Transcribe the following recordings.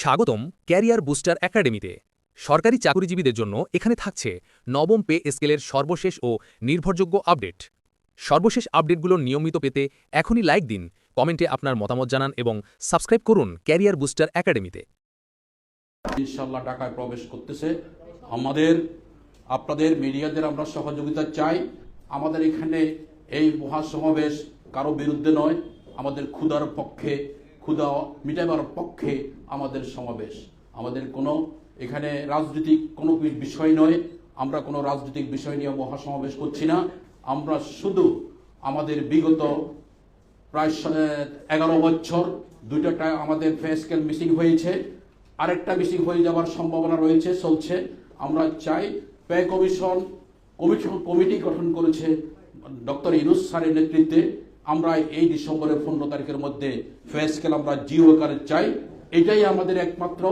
স্বাগতম career booster একাডেমিতে। সরকারি চাকরিজীবীদের জন্য এখানে থাকছে নবম পে স্কেলের সর্বশেষ ও নির্ভরযোগ্য আপডেট। সর্বশেষ আপডেটগুলো নিয়মিত পেতে এখনই লাইক দিন, কমেন্টে আপনার মতামত জানান এবং সাবস্ক্রাইব করুন ক্যারিয়ার বুস্টার একাডেমিতে। ইনশাল্লাহ টাকায় প্রবেশ করতেছে। আমাদের, আপনাদের, মিডিয়াদের আমরা সহযোগিতা চাই। আমাদের এখানে এই মহাসমাবেশ কারও বিরুদ্ধে নয়। আমাদের ক্ষুধার পক্ষে, ক্ষুধা মিটাবার পক্ষে আমাদের সমাবেশ। আমাদের কোনো এখানে রাজনৈতিক কোনো বিষয় নয়। আমরা কোনো রাজনৈতিক বিষয় নিয়ে মহাসমাবেশ করছি না। আমরা শুধু আমাদের বিগত প্রায় এগারো বছর দুইটা আমাদের ফে স্কেল মিসিং হয়েছে। আরেকটা মিসিং হয়ে যাওয়ার সম্ভাবনা রয়েছে, চলছে। আমরা চাই পে কমিশন কমিশন কমিটি গঠন করেছে ডক্টর ইনুস স্যারের নেতৃত্বে। আমরা এই ডিসেম্বরের পনেরো তারিখের মধ্যে ফে স্কেল আমরা জিও আকারে চাই। এটাই আমাদের একমাত্র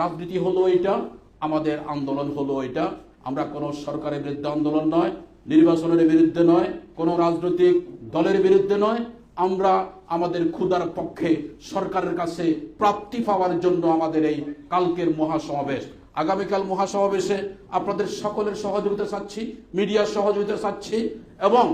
রাজনীতি হলো এটা, আমাদের আন্দোলন হলো এটা। আমরা কোনো সরকারের বিরুদ্ধে আন্দোলন নয়, নির্বাচনের বিরুদ্ধে নয়, কোনো রাজনৈতিক দলের বিরুদ্ধে নয়। আমরা আমাদের ক্ষুধার পক্ষে সরকারের কাছে প্রাপ্তি পাওয়ার জন্য আমাদের এই কালকের মহাসমাবেশ। আগামীকাল মহাসমাবেশে আপনাদের সকলের সহযোগিতা চাচ্ছি, মিডিয়ার সহযোগিতা চাচ্ছি এবং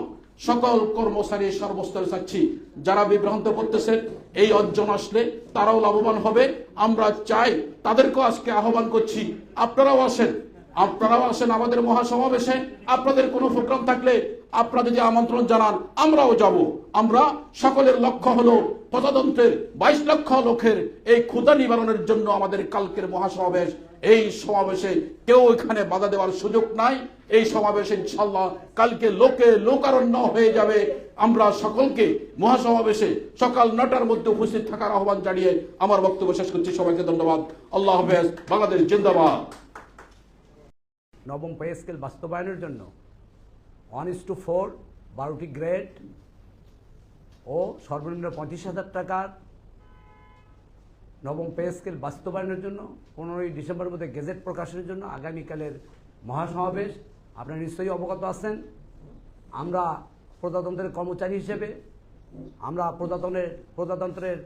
সকল কর্মচারী সর্বস্তরে চাচ্ছি, যারা বিভ্রান্ত করতেছেন, এই অর্জন আসলে তারাও লাভবান হবে। আমরা চাই তাদেরকেও আজকে আহ্বান করছি, আপনারাও আসেন আপনারাও আসেন আমাদের মহাসমাবেশে। আপনাদের কোনো প্রোগ্রাম থাকলে আপনারা যদি আমন্ত্রণ জানান, আমরাও যাব। আমরা সকলের লক্ষ্য হলো প্রজাতন্ত্রের বাইশ লক্ষ লোকের এই ক্ষুদা নিবারণের জন্য আমাদের কালকের মহাসমাবেশ। এই সমাবেশে কেউ এখানে বাধা দেওয়ার সুযোগ নাই। এই সমাবেশে ইনশাল্লাহ কালকে লোকে লোকারণ্য হয়ে যাবে। আমরা সকলকে মহাসমাবেশে সকাল নটার মধ্যে উপস্থিত থাকার আহ্বান জানিয়ে আমার বক্তব্য শেষ করছি। সবাইকে ধন্যবাদ। আল্লাহ হাফেজ। বাংলাদেশ জিন্দাবাদ। নবম পে স্কেল বাস্তবায়নের জন্য ওয়ান ইস টু ফোর বারোটি গ্রেড ও সর্বনিম্ন পঁয়ত্রিশ হাজার টাকার নবম পে স্কেল বাস্তবায়নের জন্য। পনেরোই ডিসেম্বরের মধ্যে গেজেট প্রকাশের জন্য আগামীকালের মহাসমাবেশ। আপনারা নিশ্চয়ই অবগত আছেন। আমরা প্রজাতন্ত্রের কর্মচারী হিসেবে, আমরা প্রজাতন্ত্রের প্রজাতন্ত্রের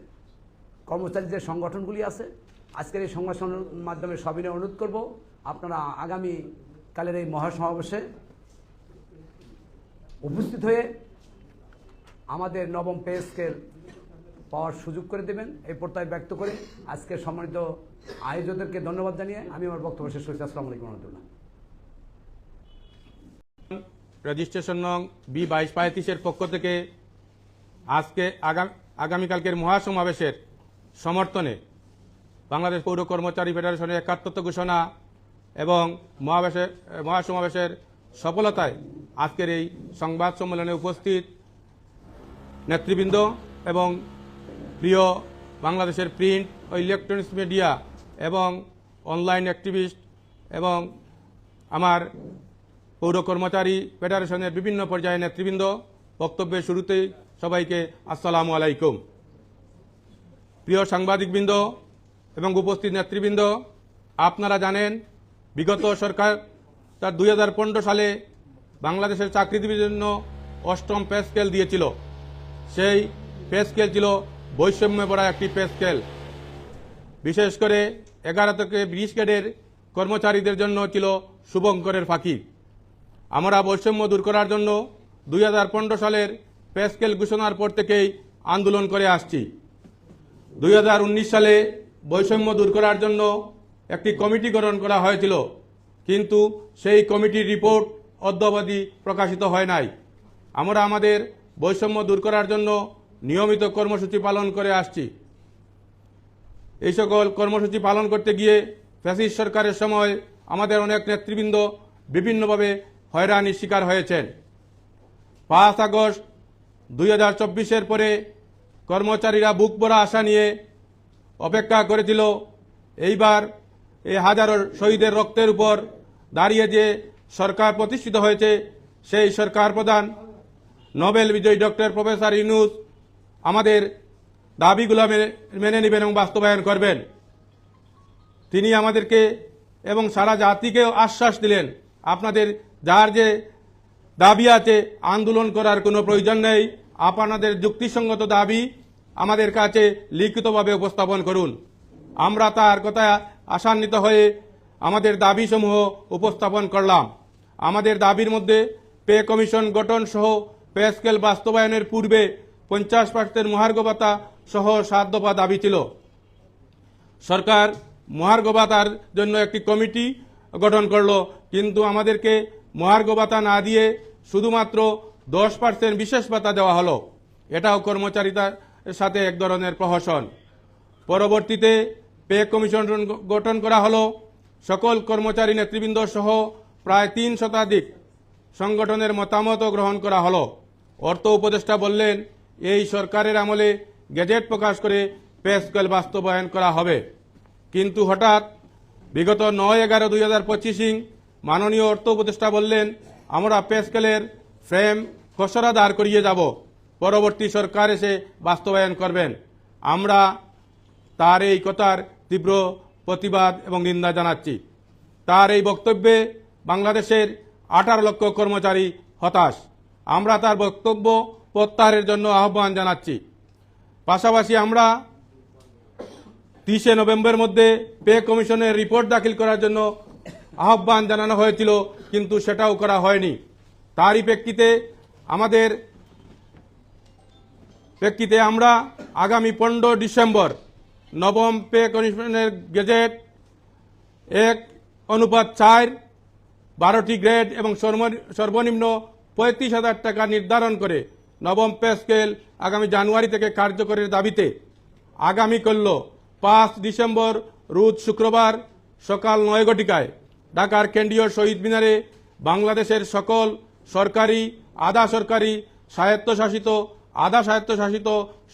কর্মচারীদের সংগঠনগুলি আছে, আজকের এই সংবাদ মাধ্যমে সবিনয় অনুরোধ করব। আপনারা আগামী কালের এই মহাসমাবেশে উপস্থিত হয়ে আমাদের নবম পে স্কেল পাওয়ার সুযোগ করে দেবেন। এই প্রত্যয় ব্যক্ত করে আজকের সম্মানিত আয়োজকদেরকে ধন্যবাদ জানিয়ে আমি আমার বক্তব্য শেষ করছি। আসসালামু আলাইকুম রহমতুল্লাহ। রেজিস্ট্রেশন নং বি বাইশ পঁয়ত্রিশের পক্ষ থেকে আজকে আগাম- আগামীকালকের মহাসমাবেশের সমর্থনে বাংলাদেশ পৌর কর্মচারী ফেডারেশনের একাত্মত্ব ঘোষণা এবং মহাবেশের মহাসমাবেশের সফলতায় আজকের এই সংবাদ সম্মেলনে উপস্থিত নেতৃবৃন্দ এবং প্রিয় বাংলাদেশের প্রিন্ট ও ইলেকট্রনিক্স মিডিয়া এবং অনলাইন অ্যাক্টিভিস্ট এবং আমার পৌর কর্মচারী ফেডারেশনের বিভিন্ন পর্যায়ে নেতৃবৃন্দ, বক্তব্যের শুরুতেই সবাইকে আসসালামু আলাইকুম। প্রিয় সাংবাদিকবৃন্দ এবং উপস্থিত নেতৃবৃন্দ, আপনারা জানেন, বিগত সরকার তার দুই হাজার পনেরো সালে বাংলাদেশের চাকরিজীবীর জন্য অষ্টম পে স্কেল দিয়েছিল। সেই পে স্কেল ছিল বৈষম্য পড়া একটি পে স্কেল। বিশেষ করে এগারো থেকে বিশ গ্রেডের কর্মচারীদের জন্য ছিল শুভঙ্করের ফাঁকি। আমরা বৈষম্য দূর করার জন্য দুই হাজার পনেরো সালের পে স্কেল ঘোষণার পর থেকেই আন্দোলন করে আসছি। দুই হাজার উনিশ সালে বৈষম্য দূর করার জন্য একটি কমিটি গঠন করা হয়েছিল। কিন্তু সেই কমিটির রিপোর্ট অদ্যাবধি প্রকাশিত হয় নাই। আমরা আমাদের বৈষম্য দূর করার জন্য নিয়মিত কর্মসূচি পালন করে আসছি। এই সকল কর্মসূচি পালন করতে গিয়ে ফ্যাসিস্ট সরকারের সময় আমাদের অনেক নেতৃবৃন্দ বিভিন্নভাবে হয়রানির শিকার হয়েছেন। পাঁচ আগস্ট দুই হাজার চব্বিশের পরে কর্মচারীরা বুক ভরা আশা নিয়ে অপেক্ষা করেছিল, এইবার এই হাজারো শহীদের রক্তের উপর দাঁড়িয়ে যে সরকার প্রতিষ্ঠিত হয়েছে, সেই সরকার প্রধান নোবেল বিজয়ী ডক্টর প্রফেসর ইউনুস আমাদের দাবিগুলো মেনে- মেনে নেবেন এবং বাস্তবায়ন করবেন। তিনি আমাদেরকে এবং সারা জাতিকেও আশ্বাস দিলেন, আপনাদের যার যে দাবি আছে, আন্দোলন করার কোনো প্রয়োজন নেই, আপনাদের যুক্তিসঙ্গত দাবি আমাদের কাছে লিখিতভাবে উপস্থাপন করুন। আমরা তার কথা আশান্বিত হয়ে আমাদের দাবিসমূহ উপস্থাপন করলাম। আমাদের দাবির মধ্যে পে কমিশন গঠন সহ পে স্কেল বাস্তবায়নের পূর্বে পঞ্চাশ পার্সেন্ট মহার্ঘ ভাতা সহ সাত দফা দাবি ছিল। সরকার মহার্ঘ ভাতার জন্য একটি কমিটি গঠন করল, কিন্তু আমাদেরকে মহার্ঘ ভাতা না দিয়ে শুধুমাত্র দশ পার্সেন্ট বিশেষ ভাতা দেওয়া হলো। এটাও কর্মচারিতার সাথে এক ধরনের প্রহসন। পরবর্তীতে পে কমিশন গঠন করা হলো। সকল কর্মচারী নেতৃবৃন্দ সহ প্রায় তিন শতাধিক সংগঠনের মতামতও গ্রহণ করা হলো। অর্থ উপদেষ্টা বললেন, এই সরকারের আমলে গেজেট প্রকাশ করে পে স্কেল বাস্তবায়ন করা হবে। কিন্তু হঠাৎ বিগত নয় এগারো দুই হাজার পঁচিশিং মাননীয় অর্থ উপদেষ্টা বললেন, আমরা পে স্কেলের ফ্রেম খসড়া দাঁড় করিয়ে যাব। পরবর্তী সরকার এসে বাস্তবায়ন করবেন। আমরা তার এই কথার তীব্র প্রতিবাদ এবং নিন্দা জানাচ্ছি। তার এই বক্তব্যে বাংলাদেশের আঠারো লক্ষ কর্মচারী হতাশ। আমরা তার বক্তব্য প্রত্যাহারের জন্য আহ্বান জানাচ্ছি। পাশাপাশি আমরা তিরিশে নভেম্বর মধ্যে পে কমিশনের রিপোর্ট দাখিল করার জন্য আহ্বান জানানো হয়েছিল, কিন্তু সেটাও করা হয়নি। তারই প্রেক্ষিতে আমাদের প্রেক্ষিতে আমরা আগামী পনেরো ডিসেম্বর নবম পে কমিশনের গেজেট এক অনুপাত চার, বারোটি গ্রেড এবং সর্বনিম্ন পঁয়ত্রিশ হাজার টাকা নির্ধারণ করে নবম পে স্কেল আগামী জানুয়ারি থেকে কার্যকরের দাবিতে আগামী করল পাঁচ ডিসেম্বর রোজ শুক্রবার সকাল নয় ঘটিকায় ঢাকার কেন্দ্রীয় শহীদ মিনারে বাংলাদেশের সকল সরকারি, আধা সরকারি স্বায়ত্তশাসিত, আধা স্বায়ত্তশাসিত,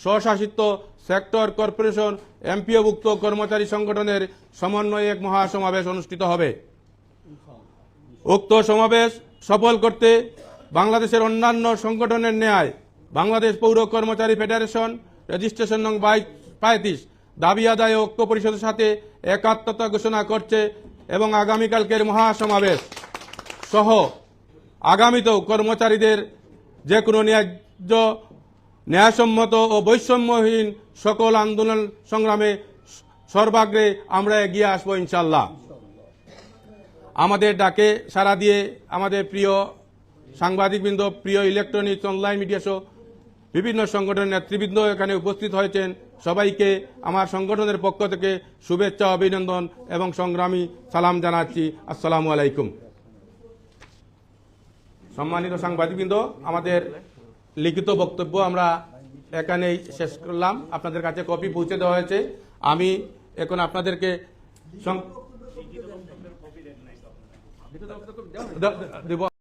স্বশাসিত সেক্টর কর্পোরেশন এমপিওভুক্ত কর্মচারী সংগঠনের সমন্বয়ে এক মহাসমাবেশ অনুষ্ঠিত হবে। উক্ত সমাবেশ সফল করতে বাংলাদেশের অন্যান্য সংগঠনের ন্যায় বাংলাদেশ পৌর কর্মচারী ফেডারেশন রেজিস্ট্রেশন নং পঁয়ত্রিশ দাবি আদায় ঐক্য পরিষদের সাথে একাত্মতা ঘোষণা করছে এবং আগামীকালকের মহাসমাবেশ সহ আগামীতেও কর্মচারীদের যে কোনো ন্যায্য ন্যায়সম্মত ও বৈষম্যহীন সকল আন্দোলন সংগ্রামে সর্বাগ্রে আমরা এগিয়ে আসব ইনশাল্লাহ আমাদের ডাকে সারা দিয়ে আমাদের প্রিয় সাংবাদিকবৃন্দ, প্রিয় ইলেকট্রনিক্স অনলাইন মিডিয়া সহ বিভিন্ন সংগঠনের নেতৃবৃন্দ এখানে উপস্থিত হয়েছেন। সবাইকে আমার সংগঠনের পক্ষ থেকে শুভেচ্ছা, অভিনন্দন এবং সংগ্রামী সালাম জানাচ্ছি। আসসালামু আলাইকুম। সম্মানিত সাংবাদিকবৃন্দ, আমাদের লিখিত বক্তব্য আমরা এখানেই শেষ করলাম। আপনাদের কাছে কপি পৌঁছে দেওয়া হয়েছে। আমি এখন আপনাদেরকে দেব